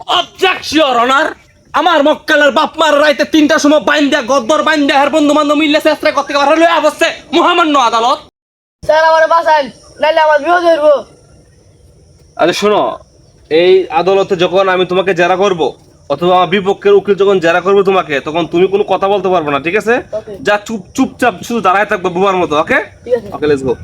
Objection honour আমার মক্কেলের বাপ মার রাইতে তিনটার সময় বাইন্দা গদ্দর বাইন্দা হের বন্ধু বান্ধব মিললে চেষ্টা করতে পারে লয়ে অবশ্যই মহামান্য আদালত। স্যার আমার নাইলে আমার বিপদ হইব। আরে শোনো এই আদালতে যখন আমি তোমাকে জেরা করব অথবা আমার বিপক্ষের উকিল যখন জেরা করবে তোমাকে তখন তুমি কোনো কথা বলতে পারবে না ঠিক আছে? যা চুপ চুপচাপ শুধু দাঁড়ায় থাকবে বোমার মতো okay okay let's go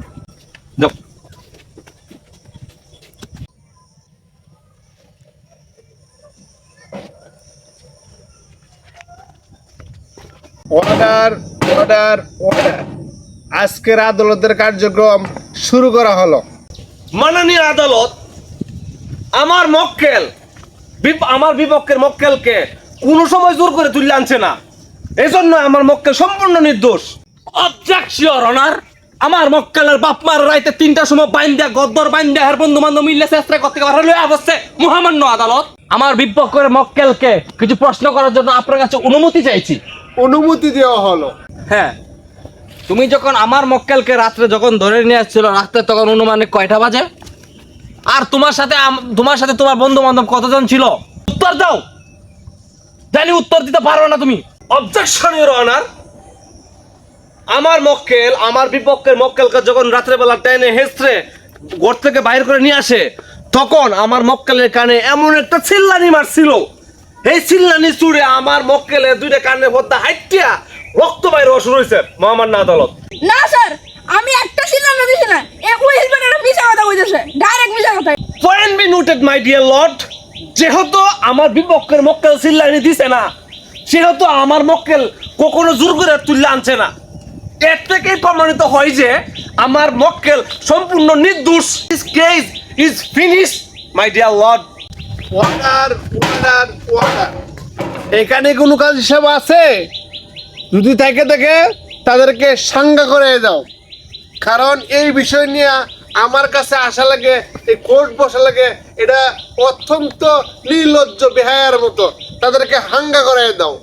order order আজকের আদালতের কার্যক্রম শুরু করা হলো। মাননীয় আদালত, আমার মক্কেল আমার বিপক্ষের মক্কেলকে কোনো সময় জোর করে তুলে আনছে না। এই জন্য আমার মক্কেল সম্পূর্ণ নির্দোষ। অনার আমার মক্কেলের বাপ মার রাইতে সময় বাইন্দা, গদ্দর বাইন্দা, হের বন্ধু বান্ধব মিললে করতে মহামান্য আদালত, আমার বিপক্ষের মক্কেলকে কিছু প্রশ্ন করার জন্য আপনার কাছে অনুমতি চাইছি। অনুমতি দেওয়া হলো। হ্যাঁ তুমি যখন আমার মক্কেলকে রাত্রে যখন ধরে নিয়ে আসছিল রাত্রে তখন অনুমানিক কয়টা বাজে? আর তোমার সাথে তোমার সাথে তোমার বন্ধু বান্ধব কতজন ছিল? উত্তর দাও। জানি উত্তর দিতে পারো না তুমি। অবজেকশন ইউর অনার আমার মক্কেল আমার বিপক্ষের মক্কেলকে যখন রাত্রেবেলা টেনে হেসড়ে ঘর থেকে বাইর করে নিয়ে আসে তখন আমার মক্কেলের কানে এমন একটা চিল্লানি মারছিল। এই চিল্লানি চুড়ে আমার মক্কেলের দুইটা কানে ভর্তা হাইটিয়া রক্ত বাইর শুরু হয়েছে মহামান্য আদালত। না স্যার আমি একটা সিদ্ধান্ত দিছি না। এ ওই হেলমেটের মিছা কথা কইতেছে ডাইরেক্ট মিছা কথা। Point be noted my dear lord যেহেতু আমার বিপক্ষের মক্কেল চিল্লানি দিছে না সেহেতু আমার মক্কেল কখনো জোর করে তুললে আনছে না। এর থেকেই প্রমাণিত হয় যে আমার মক্কেল সম্পূর্ণ নির্দোষ। This case is finish my dear lord order order এখানে কোনো কাজ হিসাব আছে? যদি থাকে থাকে তাদেরকে সাঙ্গা করে দাও। কারণ এই বিষয় নিয়ে আমার কাছে আসা লাগে, এই কোর্ট বসা লাগে, এটা অত্যন্ত নির্লজ্জ বেহায়ার মতো। তাদেরকে হাঙ্গা করে দাও।